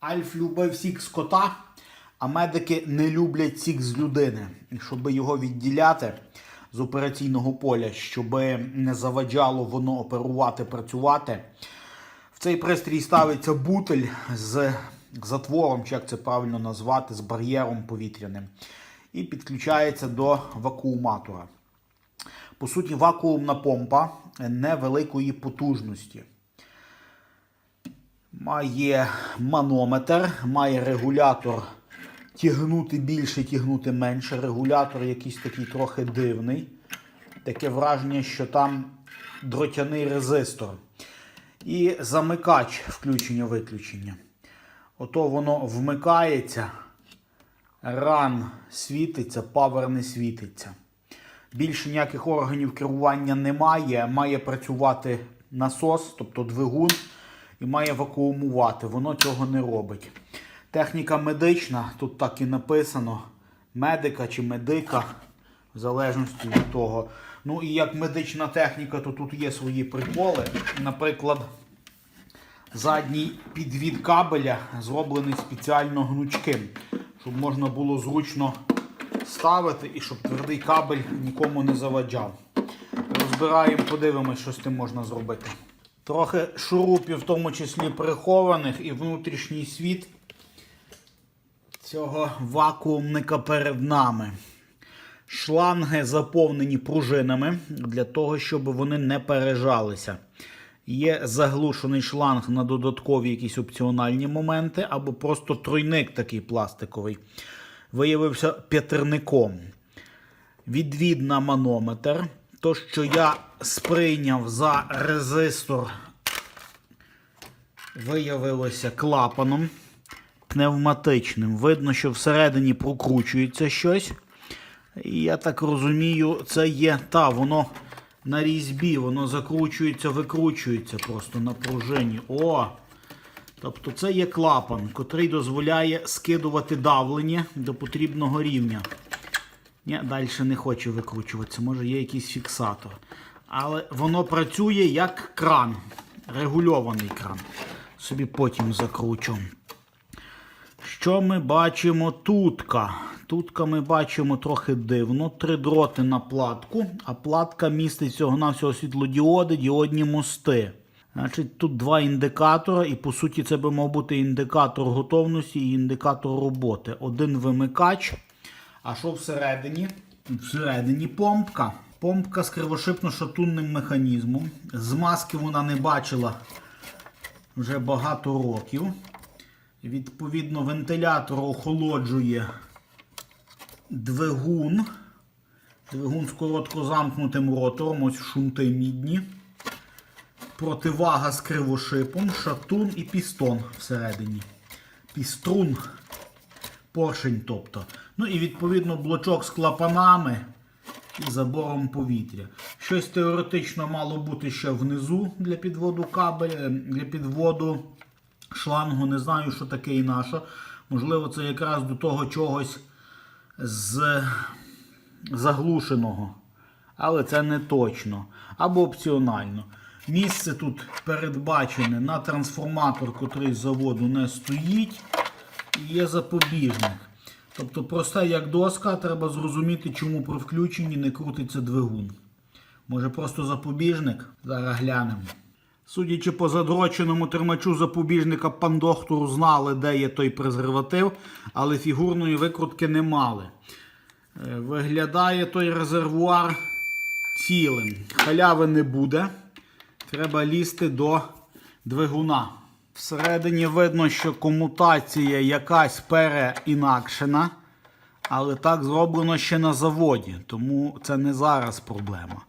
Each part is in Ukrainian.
Альф любив сік з кота, а медики не люблять сік з людини. Щоб його відділяти з операційного поля, щоб не заваджало воно оперувати, працювати. В цей пристрій ставиться бутель з затвором, чи як це правильно назвати, з бар'єром повітряним. І підключається до вакууматора. По суті, вакуумна помпа невеликої потужності. Має манометр, має регулятор тягнути більше, тягнути менше. Регулятор якийсь такий трохи дивний. Таке враження, що там дротяний резистор. І замикач включення-виключення. Ото воно вмикається, ран світиться, павер не світиться. Більше ніяких органів керування немає. Має працювати насос, тобто двигун, і має вакуумувати. Воно цього не робить. Техніка медична, тут так і написано: медика чи медика, в залежності від того. Ну і як медична техніка, то тут є свої приколи. Наприклад, задній підвід кабеля зроблений спеціально гнучким, щоб можна було зручно ставити і щоб твердий кабель нікому не заваджав. Розбираємо, подивимось, що з тим можна зробити. Трохи шурупів, в тому числі прихованих, і внутрішній світ цього вакуумника перед нами. Шланги заповнені пружинами для того, щоб вони не пережалися. Є заглушений шланг на додаткові якісь опціональні моменти, або просто тройник такий пластиковий. Виявився п'ятерником. Відвід на манометр. То, що я сприйняв за резистор, виявилося клапаном пневматичним. Видно, що всередині прокручується щось. І я так розумію, це є та, воно на різьбі, воно закручується, викручується просто на пружині. О! Тобто це є клапан, котрий дозволяє скидувати давлення до потрібного рівня. Ні, далі не хочу викручуватися, може є якийсь фіксатор. Але воно працює як кран, регульований кран. Собі потім закручу. Що ми бачимо тутка? Тутка ми бачимо трохи дивно. Три дроти на платку, а платка містить на всього світлодіоди, діодні мости. Значить, тут два індикатора, і по суті це би мав бути індикатор готовності і індикатор роботи. Один вимикач. А що всередині? Всередині помпка. Помпка з кривошипно-шатунним механізмом. Змазки вона не бачила вже багато років. Відповідно, вентилятор охолоджує двигун. Двигун з короткозамкнутим ротором, ось шунти мідні. Противага з кривошипом, шатун і пістон всередині. Піструн. Поршень, тобто. Ну і відповідно блочок з клапанами і забором повітря. Щось теоретично мало бути ще внизу для підводу кабеля, для підводу шлангу. Не знаю, що таке і на що. Можливо, це якраз до того чогось з заглушеного. Але це не точно. Або опціонально. Місце тут передбачене на трансформатор, котрий з заводу не стоїть. Є запобіжник. Тобто, просте як доска, треба зрозуміти, чому при включенні не крутиться двигун. Може просто запобіжник? Зараз глянемо. Судячи по задроченому термачу запобіжника, пан доктору знали, де є той презерватив, але фігурної викрутки не мали. Е, Виглядає той резервуар цілим. Халяви не буде. Треба лізти до двигуна. Всередині видно, що комутація якась переінакшена, але так зроблено ще на заводі, тому це не зараз проблема.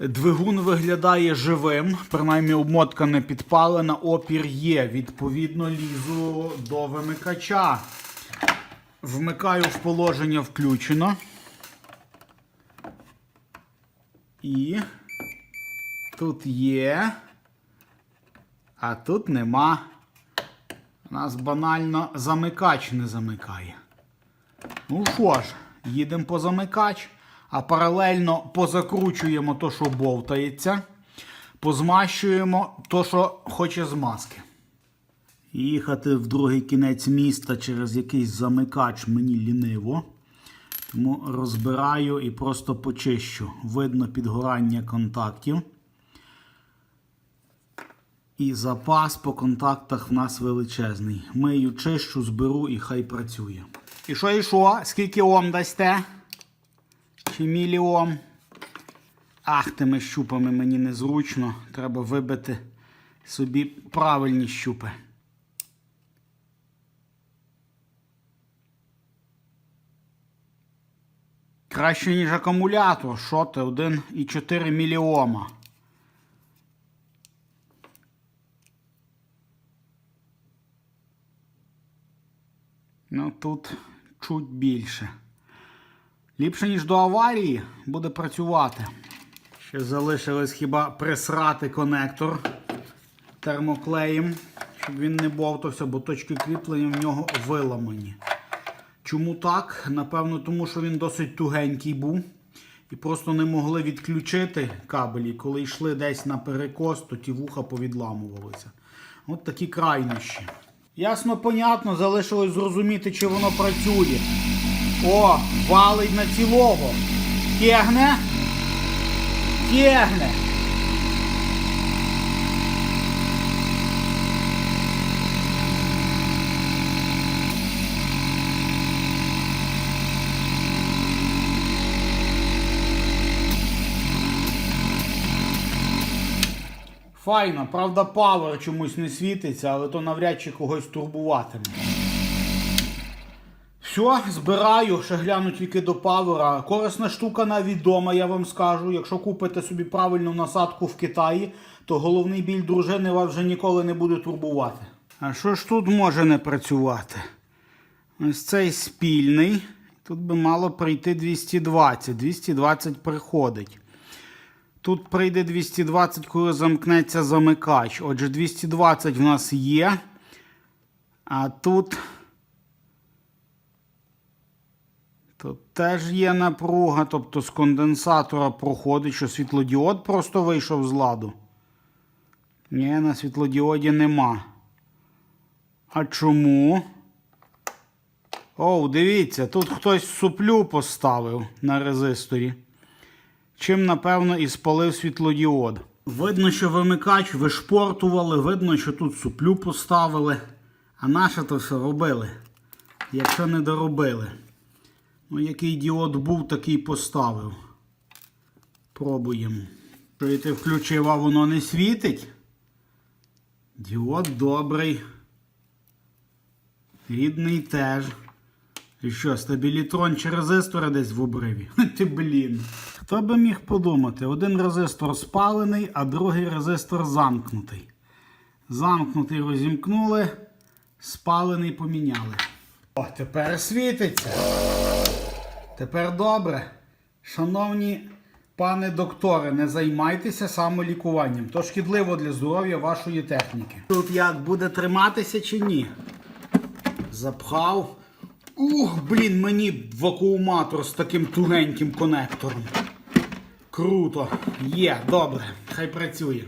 Двигун виглядає живим, принаймні обмотка не підпалена, опір є. Відповідно, лізу до вимикача. Вмикаю в положення включено. І тут є. А тут нема. У нас банально замикач не замикає. Ну що ж, їдемо по замикач, а паралельно позакручуємо то, що бовтається, позмащуємо то, що хоче змазки. Їхати в другий кінець міста через якийсь замикач мені ліниво. Тому розбираю і просто почищу. Видно підгорання контактів. І запас по контактах в нас величезний. Мию, чищу, зберу і хай працює. І що, і що? Скільки ом дасте? Чи міліом? Ах, тими щупами мені незручно. Треба вибити собі правильні щупи. Краще, ніж акумулятор. Що ти? 1,4 міліома. Ну тут чуть більше. Ліпше, ніж до аварії, буде працювати. Ще залишилось хіба присрати конектор термоклеєм, щоб він не бовтався, бо точки кріплення в нього виламані. Чому так? Напевно, тому що він досить тугенький був. І просто не могли відключити кабелі. Коли йшли десь на перекос, то ті вуха повідламувалися. От такі крайнощі. Ясно, понятно, залишилось зрозуміти, чи воно працює. О, валить на цілого. Тягне. Тягне. Файно, правда, павер чомусь не світиться, але то навряд чи когось турбуватиме. Все, збираю, ще гляну тільки до павера. Корисна штука навіть вдома, я вам скажу. Якщо купите собі правильну насадку в Китаї, то головний біль дружини вас вже ніколи не буде турбувати. А що ж тут може не працювати? Ось цей спільний. Тут би мало прийти 220. 220 приходить. Тут прийде 220, коли замкнеться замикач. Отже, 220 в нас є. А тут. Тут теж є напруга, тобто з конденсатора проходить, що світлодіод просто вийшов з ладу. Ні, на світлодіоді нема. А чому? О, дивіться, тут хтось суплю поставив на резисторі. Чим, напевно, і спалив світлодіод. Видно, що вимикач вишпортували, видно, що тут суплю поставили. А наше то все робили, якщо не доробили. Ну, який діод був, такий поставив. Пробуємо. Що і ти включив, а воно не світить. Діод добрий. Рідний теж. І що, стабілітрон чи резистори десь в обриві? Ти блін. Хто би міг подумати? Один резистор спалений, а другий резистор замкнутий. Замкнутий розімкнули, спалений поміняли. О, тепер світиться. Тепер добре. Шановні пане докторе, не займайтеся самолікуванням. То шкідливо для здоров'я вашої техніки. Тут як буде триматися чи ні? Запхав. Ух, блін, мені вакууматор з таким тугеньким конектором. Круто. Є, добре, хай працює.